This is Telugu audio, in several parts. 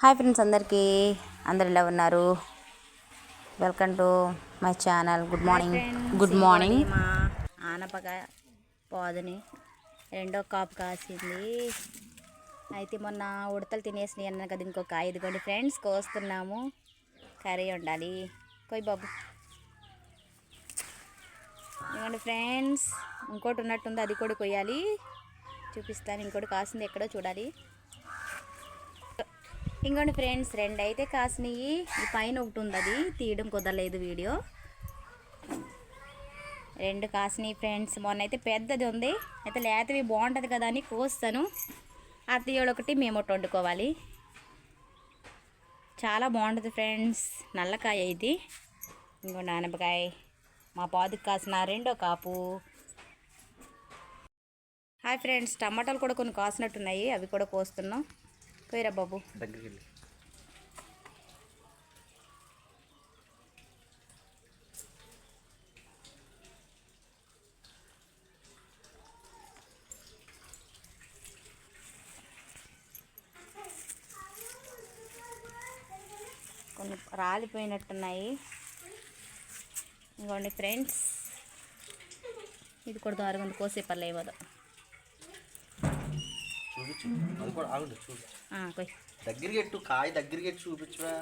హాయ్ ఫ్రెండ్స్ అందరికీ. అందరు ఎలా ఉన్నారు? Welcome to my channel good morning good morning మా ఆనపక పోదని రెండో కాపు కాసింది. అయితే మొన్న ఉడతలు తినేసినాయి అన్నాను కదా ఇంకొక ఐదుగోండి ఫ్రెండ్స్ కోస్తున్నాము. కర్రీ ఉండాలి కొయ్ బాబు. ఇవ్వండి ఫ్రెండ్స్ ఇంకోటి ఉన్నట్టుంది అది కూడా కొయ్యాలి. చూపిస్తాను ఇంకోటి కాసింది ఎక్కడో చూడాలి. ఇంకోండి ఫ్రెండ్స్ రెండు అయితే కాసినాయి. ఈ పైన ఒకటి ఉంది అది తీయడం కుదరలేదు వీడియో. రెండు కాసినాయి ఫ్రెండ్స్ మొన్న అయితే పెద్దది ఉంది. అయితే లేతవి బాగుంటుంది కదా అని కోస్తాను. అత్తయ్యోడు ఒకటి మేము ఒకటి వండుకోవాలి. చాలా బాగుంటుంది ఫ్రెండ్స్ నల్లకాయ ఇది. ఇంకో నానపకాయ మా పాదుకు కాసిన రెండో కాపు. హాయ్ ఫ్రెండ్స్ టమాటాలు కూడా కొన్ని కాసినట్టున్నాయి అవి కూడా కోస్తున్నాం. పోయిరా బాబు. దగ్గరికి కొన్ని రాలిపోయినట్టున్నాయి. ఇంకోండి ఫ్రెండ్స్. ఇది కూడా దారుగా ఉంది చూడు దగ్గరికి ఎట్టు కాయ దగ్గరికి ఎట్టు చూపించురా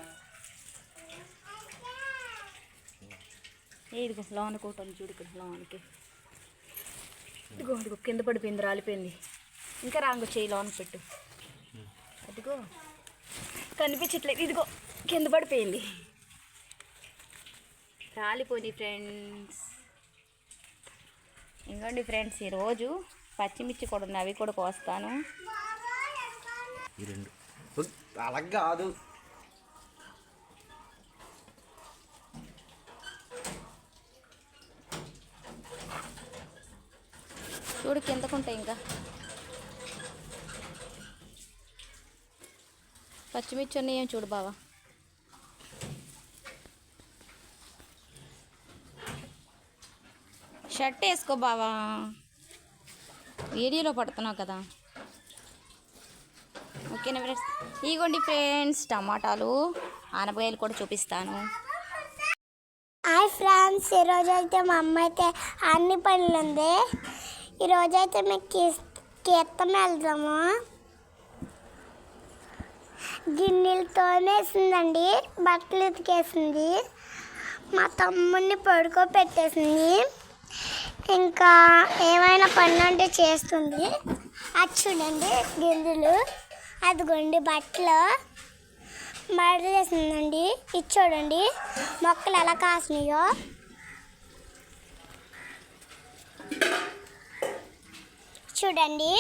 ఇదిగో లోన కోటం చూడు ఇక్కడ లోనకి ఇదిగో ఇదిగో కింద పడిపోయింది రాలిపోయింది ఇంకా రాంగు చేయి లోన పెట్టు అదిగో కనిపించట్లేదు ఇదిగో కింద పడిపోయింది రాలిపోయింది ఫ్రెండ్స్ ఇంకోండి ఫ్రెండ్స్ ఈరోజు పచ్చిమిర్చి కూడా ఉన్నాయి అవి కూడా కోస్తాను. ఈ రెండు. అలా కాదు. చూడు కిందకుంటాయి ఇంకా. పచ్చిమిర్చి ఉన్నాయేం చూడు బావా. షర్ట్ వేసుకో బావా. వీడియోలో పడుతున్నావు కదా. ఓకేనా ఫ్రెండ్స్ ఇగోండి ఫ్రెండ్స్ టమాటాలు ఆనపకాయలు కూడా చూపిస్తాను. హాయ్ ఫ్రెండ్స్ ఈరోజు అయితే మా అమ్మ అయితే అన్ని పనులు ఉంది. ఈరోజు అయితే మేము కీ- కీర్తన వెళ్దాము. గిన్నెలతోనే వేసిందండి బట్టలు ఉతికేసింది. మా తమ్ముడిని పడుకోబెట్టేసింది. ఇంకా ఏమైనా పని అంటే చేస్తుంది. అది చూడండి గిన్నెలు అదిగోండి బట్టలు. మడలేసిందండి ఇది చూడండి. మొక్కలు ఎలా కాసినాయో. చూడండి.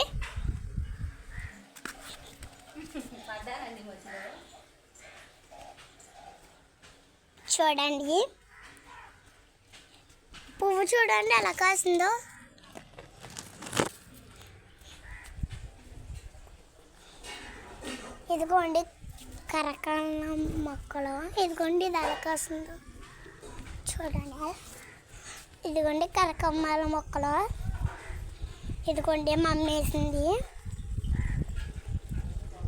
చూడండి. పువ్వు చూడండి ఎలా కాసిందో. ఇదిగోండి కరకాల మొక్కలు. ఇదిగోండి ఇది ఎలా చూడండి. ఇదిగోండి కరకమ్మాల మొక్కలు. ఇదిగోండి మమ్మీ వేసింది.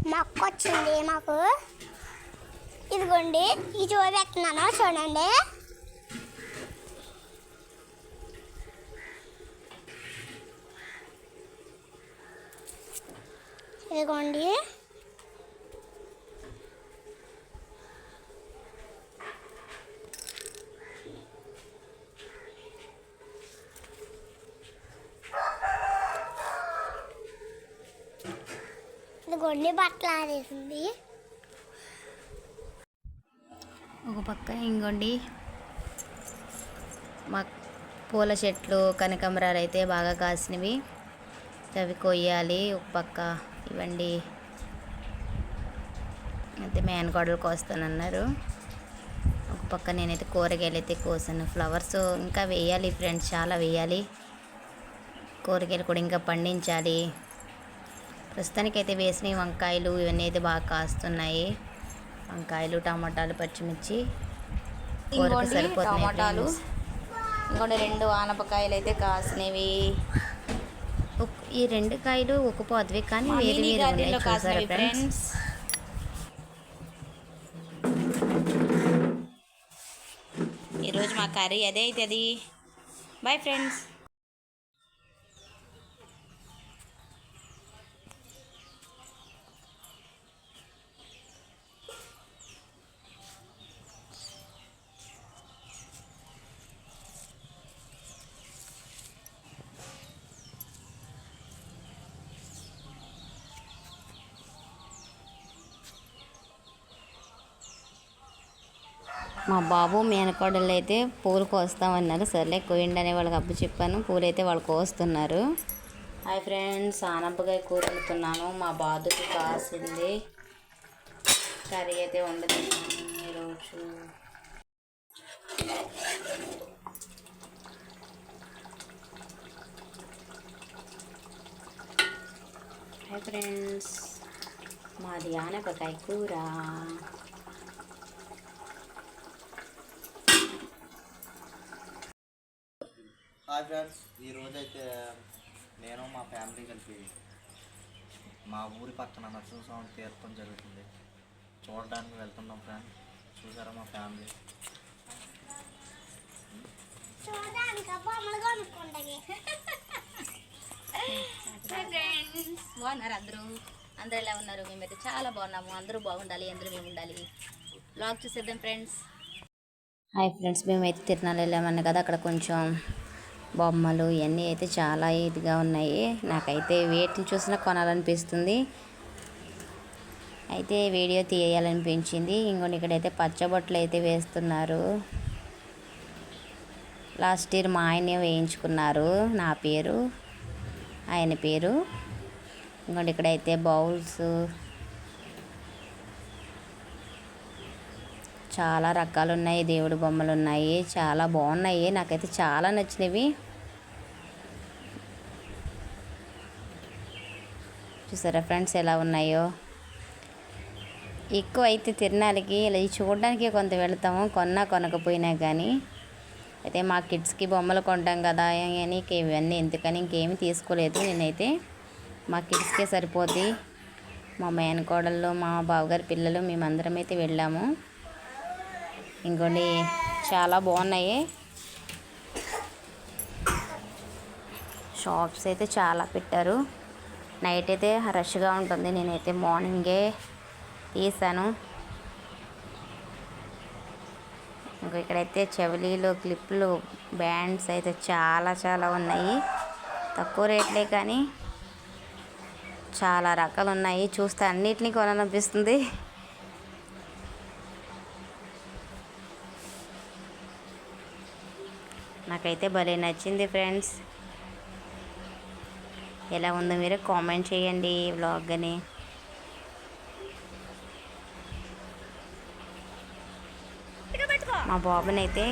మొక్క వచ్చింది మాకు. ఇదిగోండి ఈ చూపెడుతున్నాను చూడండి. ఇదిగోండి. కొన్ని బట్టలు ఆరేసింది. ఒక పక్క ఇంకోండి మా పూల చెట్లు కనకాంబరాలు అయితే బాగా కాసినవి. అవి కొయ్యాలి. ఒక పక్క ఇవ్వండి. అయితే మేనకోడలు కోస్తానన్నారు. ఒక పక్క నేనైతే కూరగాయలు అయితే కోసాను. ఫ్లవర్స్ ఇంకా వేయాలి ఫ్రెండ్స్ చాలా వేయాలి. కూరగాయలు కూడా ఇంకా పండించాలి. ప్రస్తుతానికైతే వేసినవి వంకాయలు ఇవన్నీ అయితే బాగా కాస్తున్నాయి. వంకాయలు టమాటాలు పచ్చిమిర్చి టమాటాలు. ఇంకోటి రెండు ఆనపకాయలు అయితే కాసినవి. ఈ రెండు కాయలు ఉక్కుపోద్వి కానీ వేరు వేరు ఫ్రెండ్స్ ఈరోజు మా కర్రీ అదే అవుతుంది బాయ్ ఫ్రెండ్స్ మా బాబు మేనకోడలు అయితే పూలు కోస్తామన్నారు సర్లే కోయండి అనే వాళ్ళకి అప్పు చెప్పాను. పూలు అయితే వాళ్ళు కోస్తున్నారు. హాయ్ ఫ్రెండ్స్ ఆనపకాయ కూర వండుతున్నాను. మా బాధకి కాసింది. కర్రీ అయితే వండుతున్నాను ఈరోజు. హాయ్ ఫ్రెండ్స్ మాది ఆనపకాయ కూర. హాయ్ ఫ్రెండ్స్ ఈరోజు అయితే నేను మా ఫ్యామిలీ కలిపి మా ఊరి పక్కన నరసింహస్వామి తీర్థం జరుగుతుంది. చూడడానికి వెళ్తున్నాం ఫ్రెండ్ చూసారా మా ఫ్యామిలీ ఫ్రెండ్స్ బాగున్నారు అందరూ? అందరూ ఎలా ఉన్నారు? మేమైతే చాలా బాగున్నాము. అందరూ బాగుండాలి అందరూ మేము ఉండాలి బ్లాగ్ చూసేద్దాం ఫ్రెండ్స్ హాయ్ ఫ్రెండ్స్ మేమైతే తిరునాళ్ళు వెళ్ళామన్నా కదా అక్కడ కొంచెం బొమ్మలు ఇవన్నీ అయితే చాలా ఇదిగా ఉన్నాయి. నాకైతే వేటిని చూసినా కొనాలనిపిస్తుంది. అయితే వీడియో తీయాలనిపించింది. ఇంకొని ఇక్కడైతే పచ్చబొట్లు అయితే వేస్తున్నారు. లాస్ట్ ఇయర్ మా ఆయనే వేయించుకున్నారు. నా పేరు ఆయన పేరు. ఇంకోటి ఇక్కడైతే బౌల్స్ చాలా రకాలు ఉన్నాయి దేవుడి బొమ్మలు ఉన్నాయి చాలా బాగున్నాయి. నాకైతే చాలా నచ్చినవి. చూసారా ఫ్రెండ్స్ ఎలా ఉన్నాయో? ఎక్కువ అయితే తిరణాలకి ఇలా చూడడానికి కొంత వెళ్తాము. కొన్నా కొనకపోయినా కానీ అయితే మా కిడ్స్కి బొమ్మలు కొంటాం కదా అని ఇవన్నీ ఎందుకని ఇంకేమీ తీసుకోలేదు నేనైతే. మా కిడ్స్కే సరిపోతాయి మా మేనకోడళ్ళు మా బావగారి పిల్లలు మేమందరం అయితే వెళ్ళాము. ఇంకోటి చాలా బాగున్నాయి. షాప్స్ అయితే చాలా పెట్టారు. నైట్ అయితే రష్గా ఉంటుంది. నేనైతే మార్నింగే తీసాను. ఇంకా ఇక్కడైతే చెవిలీలు క్లిప్లు బ్యాండ్స్ అయితే చాలా చాలా ఉన్నాయి. తక్కువ రేట్లే కానీ చాలా రకాలు ఉన్నాయి చూస్తే అన్నిటినీ కొనాలనిపిస్తుంది. నాకైతే భలే నచ్చింది ఫ్రెండ్స్. ఎలా ఉందో మీరు కామెంట్ చేయండి ఈ వ్లాగ్ అని మా బాబుని అయితే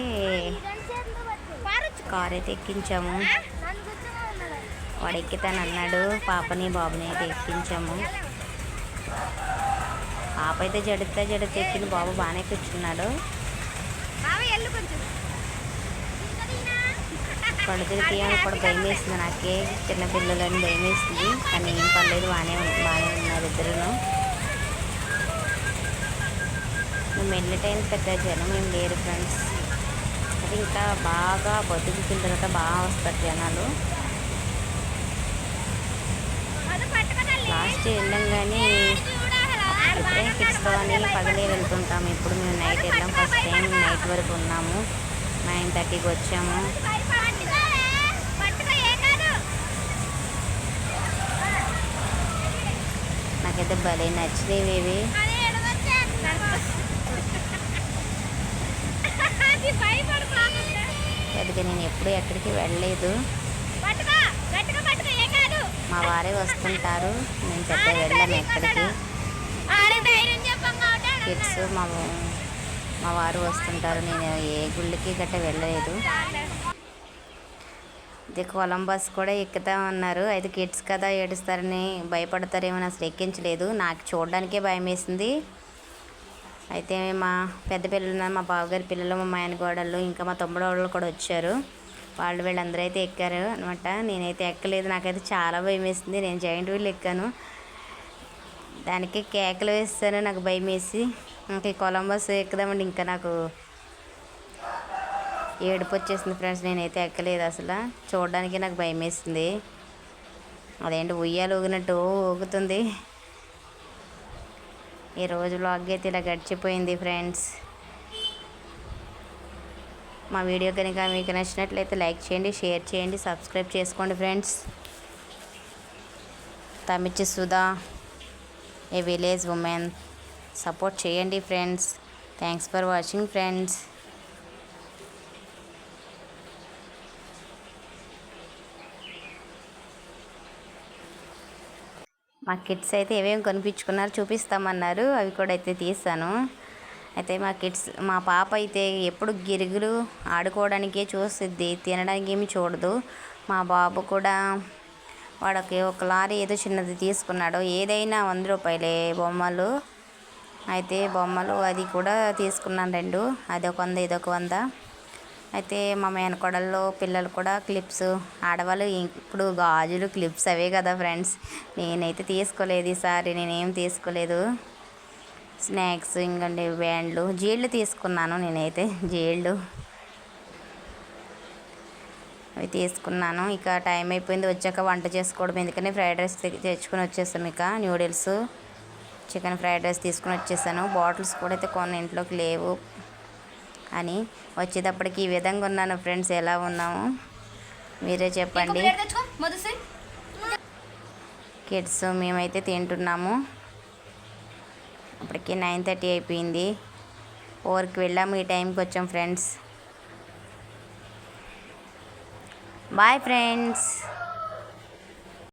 కార్ అయితే ఎక్కించాము. వాడు ఎక్కితాను అన్నాడు. పాపని బాబుని అయితే ఎక్కించాము. పాప అయితే జడితే జడితే ఎక్కింది. బాబు బాగానే కూర్చున్నాడు. పడుతుంది తీయని కూడా భయం వేసింది నాకే. చిన్నపిల్లలని భయం వేసింది కానీ ఏం పర్లేదు బాగానే బాగానే ఉన్నారు ఇద్దరును. మేము వెళ్ళే టైం పెద్ద జనం ఏం లేరు ఫ్రెండ్స్. అది ఇంకా బాగా బతుకుతున్న తర్వాత బాగా వస్తారు జనాలు. లాస్ట్ వెళ్ళాం కానీ ఎప్పుడైనా ఫిక్స్ అని పగలే వెళ్తుంటాము ఇప్పుడు మేము నైట్ వెళ్ళాం ఫస్ట్ టైం నైట్ వరకు ఉన్నాము. నైన్ థర్టీకి వచ్చాము. నాకైతే భలే నచ్చినవి ఇవి పెద్దగా నేను ఎప్పుడు ఎక్కడికి వెళ్ళలేదు. మా వారే వస్తుంటారు. నేను పెద్ద వెళ్ళాను ఎక్కడికి. కిడ్స్ మా మా వారు వస్తుంటారు. నేను ఏ గుళ్ళకి గట్ట వెళ్ళలేదు. అయితే కొలంబస్ కూడా ఎక్కుతా ఉన్నారు అయితే కిడ్స్ కదా ఏడుస్తారని భయపడతారేమో అసలు ఎక్కించలేదు. నాకు చూడడానికే భయం వేసింది అయితే మా పెద్ద పిల్లలు మా బావగారి పిల్లలు మా మాయనగోడళ్ళు ఇంకా మా తమ్ముడు వాళ్ళు కూడా వచ్చారు. వాళ్ళు వీళ్ళందరూ అయితే ఎక్కారు అనమాట నేనైతే ఎక్కలేదు. నాకైతే చాలా భయం వేసింది నేను జాయింట్ వీల్ ఎక్కాను. దానికి కేకలు వేస్తాను. నాకు భయం వేసి ఇంకా ఈ కొలంబస్ ఎక్కుదామండి. ఇంకా నాకు ఏడుపు వచ్చేసింది ఫ్రెండ్స్. నేనైతే ఎక్కలేదు అసలు. చూడడానికి నాకు భయం వేసింది అదేంటి ఉయ్యాలు ఊగినట్టు ఊగుతుంది. ఈరోజు వ్లాగ్ అయితే ఇలా గడిచిపోయింది ఫ్రెండ్స్. మా వీడియో కనుక మీకు నచ్చినట్లయితే లైక్ చేయండి షేర్ చేయండి సబ్స్క్రైబ్ చేసుకోండి friends. తమిచి Sudha a village women. Support చేయండి friends. Thanks for watching friends మా కిడ్స్ అయితే ఏమేమి కొనిపించుకున్నారు చూపిస్తామన్నారు. అవి కూడా అయితే తీస్తాను అయితే మా కిడ్స్ మా పాప అయితే ఎప్పుడు గిరుగులు ఆడుకోవడానికే చూస్తుంది తినడానికి ఏమి చూడదు. మా బాబు కూడా వాడికి ఒక లారీ ఏదో చిన్నది తీసుకున్నాడు. ఏదైనా వంద రూపాయలే బొమ్మలు. అయితే బొమ్మలు అది కూడా తీసుకున్నాను రెండు. అది ఒక వంద ఇదొక వంద. అయితే మా మేనకోడల్లో పిల్లలు కూడా క్లిప్స్ ఆడవాళ్ళు ఇప్పుడు గాజులు క్లిప్స్ అవే కదా ఫ్రెండ్స్. నేనైతే తీసుకోలేదు ఈసారి నేనేం తీసుకోలేదు. స్నాక్స్ ఇంకండి బ్యాండ్లు జీళ్ళు తీసుకున్నాను నేనైతే జీళ్ళు. అవి తీసుకున్నాను. ఇక టైం అయిపోయింది వచ్చాక వంట చేసుకోవడం. ఎందుకని ఫ్రైడ్ రైస్ తెచ్చుకొని వచ్చేసాం ఇక న్యూడిల్స్. చికెన్ ఫ్రైడ్ రైస్ తీసుకుని వచ్చేసాను. బాటిల్స్ కూడా అయితే కొన్ని ఇంట్లోకి లేవు. అని వచ్చేటప్పటికి ఈ విధంగా ఉన్నాను ఫ్రెండ్స్. ఎలా ఉన్నాము? మీరే చెప్పండి. కిడ్స్ మేమైతే తింటున్నాము. అప్పటికి నైన్ థర్టీ అయిపోయింది. ఊరికి వెళ్ళాము ఈ టైంకి వచ్చాం ఫ్రెండ్స్. Bye friends.